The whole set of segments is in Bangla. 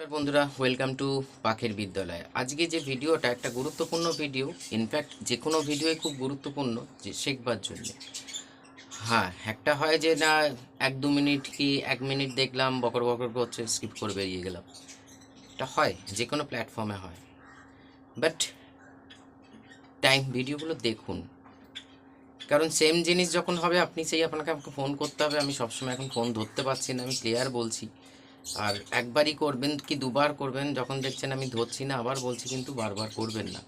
নমস্কার বন্ধুরা ওয়েলকাম টু পাখির বিদ্যালয়। আজকে যে ভিডিওটা, একটা গুরুত্বপূর্ণ ভিডিও ইনফ্যাক্ট যে কোনো ভিডিওই খুব গুরুত্বপূর্ণ, যে শেখবার জন্য। হ্যাঁ একটা হয় যে না, এক দু মিনিট কি এক মিনিট দেখলাম, বকর বকর করছে স্কিপ করে বেরিয়ে গেলাম। এটা হয়, যে কোনো প্ল্যাটফর্মে হয়। বাট টাইম ভিডিওগুলো দেখুন। কারণ সেম জিনিস যখন হবে, আপনি সেই আপনাকে আমাকে ফোন করতে হবে, আমি সবসময় এখন ফোন ধরতে পারছি না, আমি ক্লিয়ার বলছি। আর একবারই করবেন কি দুবার করবেন, যখন দেখছেন আমি ধরছি না, আবার বলছি কিন্তু বারবার করবেন না।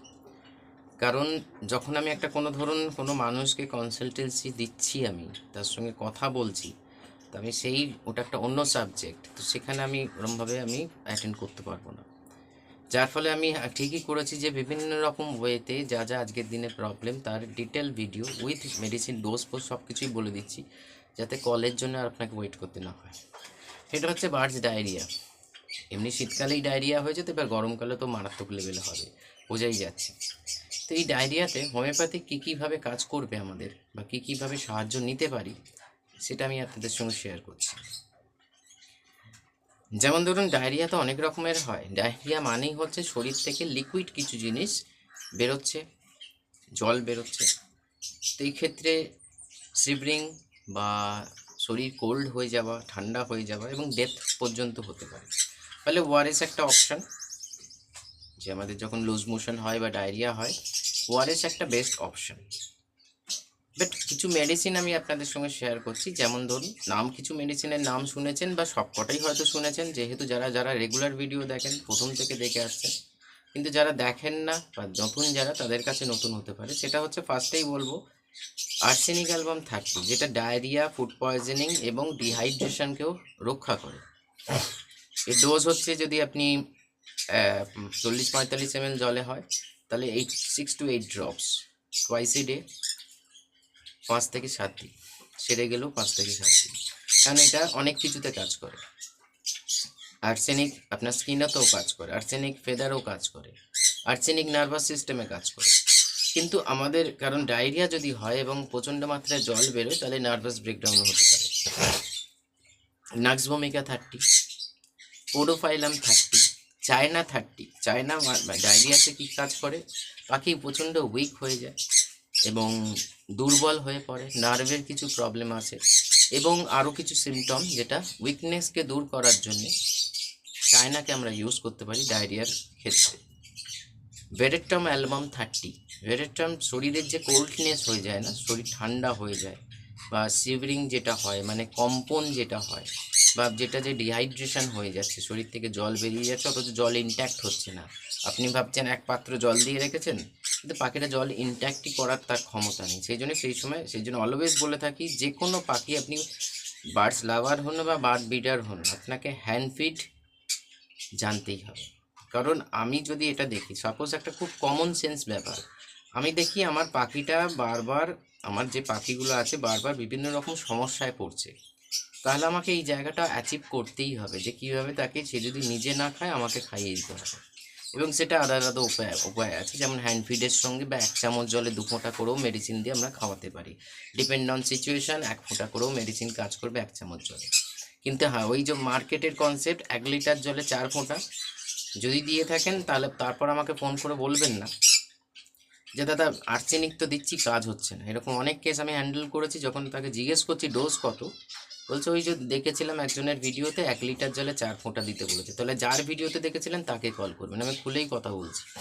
কারণ যখন আমি একটা কোনো ধরুন কোনো মানুষকে কনসালটেন্সি দিচ্ছি আমি, তার সঙ্গে কথা বলছি, তো আমি সেই ওটা একটা অন্য সাবজেক্ট তো সেখানে আমি ওরমভাবে আমি অ্যাটেন্ড করতে পারব না। যার ফলে আমি ঠিকই করেছি যে বিভিন্ন রকম ওয়েতে যা যা আজকের দিনে প্রবলেম তার detail video with medicine dose ফোজ সব কিছুই বলে দিচ্ছি, যাতে কলের জন্য আর আপনাকে ওয়েট করতে না হয়। এটা হচ্ছে বার্ডস ডায়রিয়া। এমনি শীতকালেই ডায়রিয়া হয়েছে, তো এবার গরমকালে তো মারাত্মক লেভেলে হবে, বোঝাই যাচ্ছে। তো এই ডায়রিয়াতে হোমিওপ্যাথি কী কীভাবে কাজ করবে আমাদের বা কী কীভাবে সাহায্য নিতে পারি, সেটা আমি আপনাদের সঙ্গে শেয়ার করছি। যেমন ধরুন, ডায়রিয়া তো অনেক রকমের হয়। ডায়রিয়া মানেই হচ্ছে শরীর থেকে লিকুইড কিছু জিনিস বেরোচ্ছে, জল বেরোচ্ছে। তো এই ক্ষেত্রে সিবরিং বা শরীর কোল্ড হয়ে যাওয়া, ঠান্ডা হয়ে যাওয়া এবং ডেথ পর্যন্ত হতে পারে। ফলে ওআরএস একটা অপশান যে আমাদের যখন লুজ মোশন হয় বা ডায়রিয়া হয় ওআরএস একটা বেস্ট অপশান বাট কিছু মেডিসিন আমি আপনাদের সঙ্গে শেয়ার করছি, যেমন ধরুন, নাম কিছু মেডিসিনের নাম শুনেছেন বা সবকটাই হয়তো শুনেছেন, যেহেতু যারা যারা রেগুলার ভিডিও দেখেন, প্রথম থেকে দেখে আসছেন, কিন্তু যারা দেখেন না বা নতুন যারা, তাদের কাছে নতুন হতে পারে। সেটা হচ্ছে ফার্স্টেই বলব আর্সেনিক অ্যালবাম থার্টি, যেটা ডায়রিয়া, ফুড পয়জনিং এবং ডিহাইড্রেশনকেও রক্ষা করে। এর ডোজ হচ্ছে যদি আপনি চল্লিশ পঁয়তাল্লিশ এম জলে হয়, তাহলে eight six two eight drops twice a day পাঁচ থেকে সাত দিন। সেরে গেলেও পাঁচ থেকে সাত দিন। কারণ এটা অনেক কিছুতে কাজ করে। আর্সেনিক আপনার স্কিনেতেও কাজ করে, আর্সেনিক ফেদারও কাজ করে, আর্সেনিক নার্ভাস সিস্টেমে কাজ করে। কিন্তু আমাদের, কারণ ডায়রিয়া যদি হয় এবং প্রচণ্ড মাত্রায় জল বেরোয়, তাহলে নার্ভাস ব্রেকডাউন হতে পারে। Nux vomica thirty podophyllum thirty China thirty China ডায়রিয়াতে কী কাজ করে? পাখি প্রচণ্ড উইক হয়ে যায় এবং দুর্বল হয়ে পড়ে নার্ভের কিছু প্রবলেম আছে এবং আরও কিছু সিমটম যেটা উইকনেসকে দূর করার জন্যে চায়নাকে আমরা ইউজ করতে পারি ডায়রিয়ার ক্ষেত্রে। ভেরেটম অ্যালবাম থার্টি ভেরেটম শরীরের যে কোল্ডনেস হয়ে যায় না, শরীর ঠান্ডা হয়ে যায়, বা সিভরিং যেটা হয় মানে কম্পন যেটা হয়, বা যেটা যে ডিহাইড্রেশন হয়ে যাচ্ছে, শরীর থেকে জল বেরিয়ে যাচ্ছে, অথচ জল ইনট্যাক্ট হচ্ছে না। আপনি ভাবছেন এক পাত্র জল দিয়ে রেখেছেন, কিন্তু পাখিটা জল ইনট্যাক্টই করার তার ক্ষমতা নেই। সেই জন্য সেই সময়, সেই জন্য অলওয়েজ বলে থাকি যে কোনো পাখি আপনি বার্ডস লাভার হন বা বার্ড বিডার হন, আপনাকে হ্যান্ড ফিড জানতেই হবে। কারণ আমি যদি এটা দেখি সাপোজ একটা খুব কমন সেন্স ব্যাপার, আমি দেখি আমার পাখিটা বারবার, আমার যে পাখিগুলো আছে বারবার বিভিন্ন রকম সমস্যায় পড়ছে। তাহলে আমাকে এই জায়গাটা অ্যাচিভ করতেই হবে যে কীভাবে তাকে সে যদি নিজে না খায়, আমাকে খাইয়ে দিতে হবে। এবং সেটা আলাদা আলাদা উপায় উপায় আছে। যেমন হ্যান্ড ফিডের সঙ্গে বা এক চামচ জলে দু ফোঁটা করেও মেডিসিন দিয়ে আমরা খাওয়াতে পারি। ডিপেন্ড অন সিচুয়েশান এক ফোঁটা করেও মেডিসিন কাজ করবে এক চামচ জলে। কিন্তু হ্যাঁ ওই যে মার্কেটের কনসেপ্ট এক লিটার জলে চার ফোঁটা যদি দিয়ে থাকেন, তাহলে তারপর আমাকে ফোন করে বলবেন না। যে, দাদা আর্সেনিক তো দিচ্ছি, কাজ হচ্ছে না। এরকম অনেক কেস আমি হ্যান্ডেল করেছি, যখন তাকে জিজ্ঞেস করছি ডোজ কত? বলছে, ওই যে দেখেছিলাম একজনের ভিডিওতে এক লিটার জলে চার ফোঁটা দিতে বলেছে। তাহলে যার ভিডিওতে দেখেছিলেন, তাকে কল করবেন। আমি খুলেই কথা বলছি।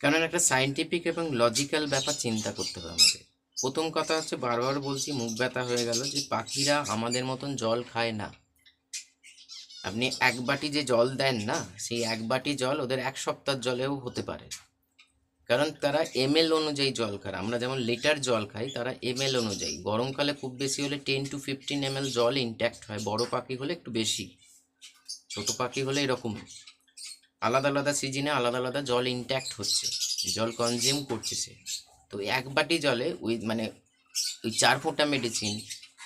কারণ একটা সাইন্টিফিক এবং লজিক্যাল ব্যাপার চিন্তা করতে হবে আমাদের। প্রথম কথা হচ্ছে, বারবার বলছি, মুখ ব্যথা হয়ে গেল যে, পাখিরা আমাদের মতন জল খায় না। আপনি এক বাটি যে জল দেন না, সেই এক বাটি জল ওদের এক সপ্তাহ জলেও হতে পারে। কারণ তারা এমএল অনুযায়ী জল খায়। আমরা যেমন লিটার জল খাই, তারা এমএল অনুযায়ী। গরমকালে খুব বেশি হলে টেন টু ফিফটিন এমএল জল ইনট্যাক্ট হয়। বড় পাখি হলে একটু বেশি, ছোট পাখি হলে এরকম। আলাদা আলাদা সিজনে আলাদা আলাদা জল ইনট্যাক্ট হচ্ছে, জল কনজিউম করছে সে। তো এক বাটি জলে ওই মানে ওই চার ফোঁটা মেডিসিন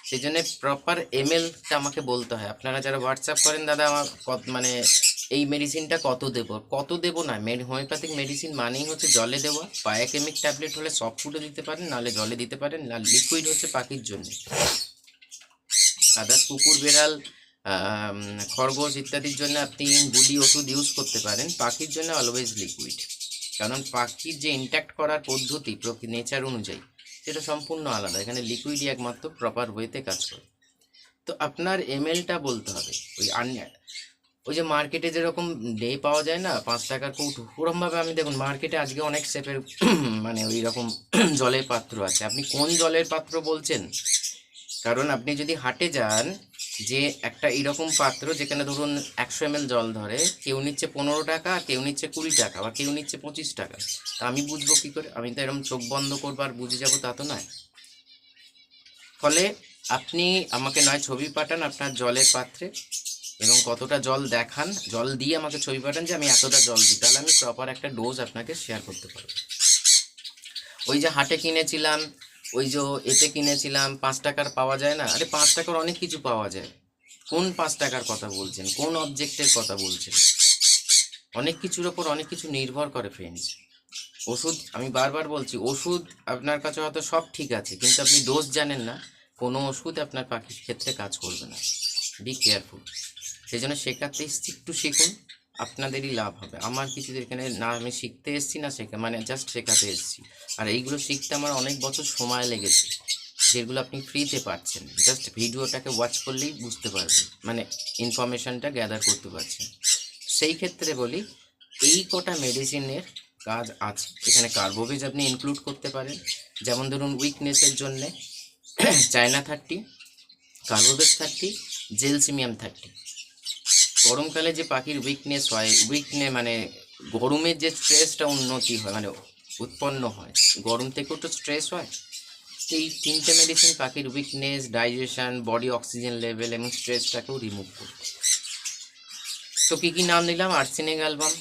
সেই জন্য প্রপার এমএলটা আমাকে বলতে হয়। আপনারা যারা হোয়াটসঅ্যাপ করেন দাদা, আমার কত মানে এই মেডিসিনটা কত দেব? কত দেবো না? হোমিওপ্যাথিক মেডিসিন মানেই হচ্ছে জলে দেওয়া। বায়োকেমিক ট্যাবলেট হলে সফট ফুডে দিতে পারেন, নাহলে জলে দিতে পারেন, না লিকুইড হচ্ছে পাখির জন্য। আদার্স, কুকুর, বেড়াল খরগোশ ইত্যাদির জন্য আপনি গুলি, ওষুধ ইউজ করতে পারেন। পাখির জন্য অলওয়েজ লিকুইড কারণ পাখির যে ইন্ট্যাক্ট করার পদ্ধতি নেচার অনুযায়ী। সেটা সম্পূর্ণ আলাদা। এখানে লিকুইডই একমাত্র প্রপার ওয়েতে কাজ করে। তো আপনার এমএলটা বলতে হবে, ওই ওই যে মার্কেটে যেরকম ডে পাওয়া যায় না, পাঁচ টাকার কৌটো, ওরমভাবে আমি দেখুন মার্কেটে আজকে অনেক শেপের মানে ওই রকম জলের পাত্র আছে। আপনি কোন জলের পাত্র বলছেন? কারণ আপনি যদি হাটে যান যে একটা এরকম পাত্র যেখানে ধরুন একশো এম জল ধরে, কেউ নিচ্ছে পনেরো টাকা, কেউ নিচ্ছে কুড়ি টাকা বা কেউ নিচ্ছে পঁচিশ টাকা। তা আমি বুঝব কী করে? আমি তো এরকম চোখ বন্ধ করব আর বুঝে যাব তা তো নয়। ফলে আপনি আমাকে নয় ছবি পাঠান আপনার জলের পাত্রে এবং কতটা জল দেখান, জল দিয়ে আমাকে ছবি পাঠান যে আমি এতটা জল দিই। তাহলে আমি প্রপার একটা ডোজ আপনাকে শেয়ার করতে পারব। ওই যে হাটে কিনেছিলাম ওই যে এতে কিনেছিলাম, পাঁচ টাকার পাওয়া যায় না। আরে পাঁচ টাকার অনেক কিছু পাওয়া যায়। কোন পাঁচ টাকার কথা বলছেন? কোন অবজেক্টের কথা বলছেন? অনেক কিছুর ওপর অনেক কিছু নির্ভর করে ফ্রেন্ডস ওষুধ, আমি বারবার বলছি, ওষুধ আপনার কাছে হয়তো সব ঠিক আছে, কিন্তু আপনি ডোজ জানেন না। কোনো ওষুধ আপনার পাখির ক্ষেত্রে কাজ করবে না। বি কেয়ারফুল সেই জন্য শেখাতে একটু শিখুন। আপনাদেরই লাভ হবে। আমার কিছু এখানে না আমি শিখতে এসেছি, না শেখা মানে জাস্ট শেখাতে এসেছি। আর এইগুলো শিখতে আমার অনেক বছর সময় লেগেছে, যেগুলো আপনি ফ্রিতে পাচ্ছেন। জাস্ট ভিডিওটাকে ওয়াচ করলেই বুঝতে পারবেন মানে ইনফরমেশনটা গ্যাদার করতে পারছেন। সেই ক্ষেত্রে বলি, এই কটা মেডিসিনের কাজ আছে। এখানে কার্বোভেজ আপনি ইনক্লুড করতে পারেন। যেমন ধরুন উইকনেসের জন্যে China thirty carbo veg thirty gelsemium thirty গরমকালে যে পাখির উইকনেস হয় উইকনে মানে গরমের যে স্ট্রেসটা উন্নতি হয় মানে উৎপন্ন হয়, গরম থেকেও তো স্ট্রেস হয়। এই তিনটে মেডিসিন পাখির weakness digestion body oxygen level এবং স্ট্রেসটাকেও রিমুভ করবে। তো কী কী নাম নিলাম? আর্সেনিক অ্যালবাম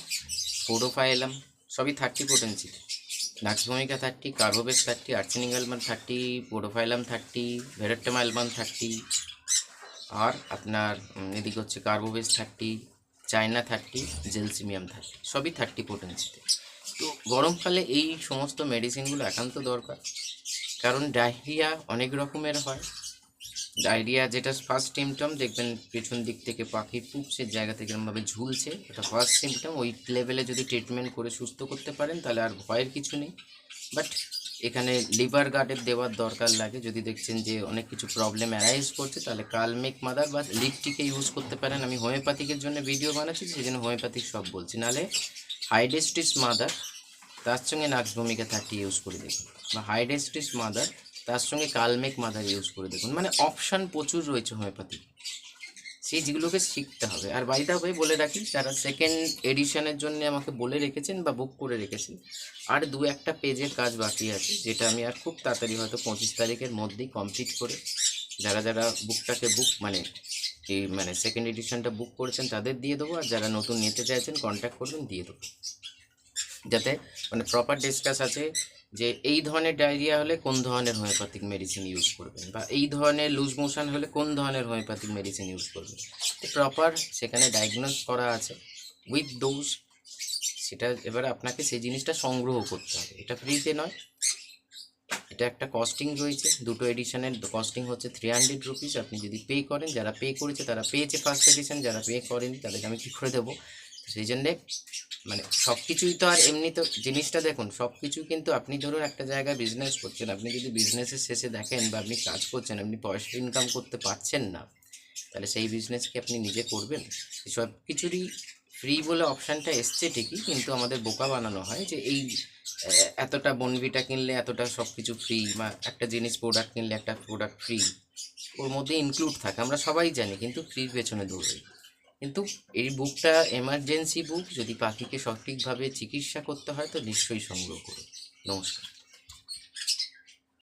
পোডোফাইলাম সবই thirty potency nux vomica thirty carbo veg thirty arsenic album thirty podophyllum thirty veratrum album thirty আর আপনার এদিকে হচ্ছে carbo veg thirty China thirty gelsemium thirty সবই থার্টি পোটেন্সিতে তো। গরমকালে এই সমস্ত মেডিসিনগুলো একান্ত দরকার, কারণ ডায়রিয়া অনেক রকমের হয়। ডায়রিয়া যেটা ফার্স্ট সিমটম দেখবেন পেছন দিক থেকে পাখি পুপসের জায়গা থেকে এরকমভাবে ঝুলছে, এটা ফার্স্ট সিমটম ওই লেভেলে যদি ট্রিটমেন্ট করে সুস্থ করতে পারেন, তাহলে আর ভয়ের কিছু নেই। বাট এখানে লিভার গার্ডের দেওয়ার দরকার লাগে। যদি দেখছেন যে অনেক কিছু প্রবলেম অ্যারাইজ করছে, তাহলে কালমেক মাদার বা লিপটিকে ইউজ করতে পারেন। আমি হোমিওপ্যাথিকের জন্য ভিডিও বানাচ্ছি সেই জন্য হোমিওপ্যাথিক সব বলছি। নাহলে হাইডেস্টিস মাদার তার সঙ্গে নাক্স ভূমিকা থার্টি ইউজ করে দেখুন। বা হাইডেস্টিস মাদার তার সঙ্গে কালমেক মাদার ইউজ করে দেখুন। মানে অপশান প্রচুর রয়েছে হোমিওপ্যাথি সেই যেগুলোকে শিখতে হবে। আর বাড়িটা হয়ে বলে রাখি, যারা সেকেন্ড এডিশনের জন্য আমাকে বলে রেখেছেন বা বুক করে রেখেছেন, আর দু একটা পেজের কাজ বাকি আছে, যেটা আমি আর খুব তাড়াতাড়ি হয়তো পঁচিশ তারিখের মধ্যেই কমপ্লিট করে যারা যারা বুকটাকে বুক মানে এই মানে সেকেন্ড এডিশনটা বুক করেছেন তাদের দিয়ে দেবো, আর যারা নতুন নিতে চাইছেন কন্ট্যাক্ট করবেন, দিয়ে দেবো। যাতে মানে প্রপার ডিসকাস আছে যে এই ধরনের ডায়রিয়া হলে কোন ধরনের হোমিওপ্যাথিক মেডিসিন ইউজ করবেন? বা এই ধরনের লুজ মোশন হলে কোন ধরনের হোমিওপ্যাথিক মেডিসিন ইউজ করবেন? প্রপার সেখানে ডায়াগনোস করা আছে। উইথ ডোজ সেটা এবারে আপনাকে সেই জিনিসটা সংগ্রহ করতে হবে। এটা ফ্রিতে নয়। এটা একটা কস্টিং রয়েছে। দুটো এডিশনের কস্টিং হচ্ছে থ্রি হান্ড্রেড রুপিস আপনি যদি পে করেন, যারা পে করেছে, তারা পেয়েছে ফার্স্ট এডিশন যারা পে করেনি, তাদেরকে আমি কী করে দেবো? সেই জন্যে মানে সব কিছুই তো আর এমনি তো জিনিসটা দেখুন সব কিছু কিন্তু আপনি ধরুন একটা জায়গায় বিজনেস করছেন, আপনি যদি বিজনেসের শেষে দেখেন বা আপনি কাজ করছেন, আপনি পয়সা ইনকাম করতে পারছেন না, তাহলে সেই বিজনেস কি আপনি নিজে করবেন? সব কিছুরই ফ্রি বলে অপশানটা এসছে ঠিকই, কিন্তু আমাদের বোকা বানানো হয় যে এই এতটা বনভিটা কিনলে এতটা সব কিছু ফ্রি বা একটা জিনিস প্রোডাক্ট কিনলে একটা প্রোডাক্ট ফ্রি ওর মধ্যে ইনক্লুড থাকে, আমরা সবাই জানি, কিন্তু ফ্রির পেছনে দৌড়াই। কিন্তু এই বুকটা এমার্জেন্সি বুক, যদি পাখিকে সঠিকভাবে চিকিৎসা করতে হয় তো নিশ্চয়ই সংগ্রহ করুন। নমস্কার।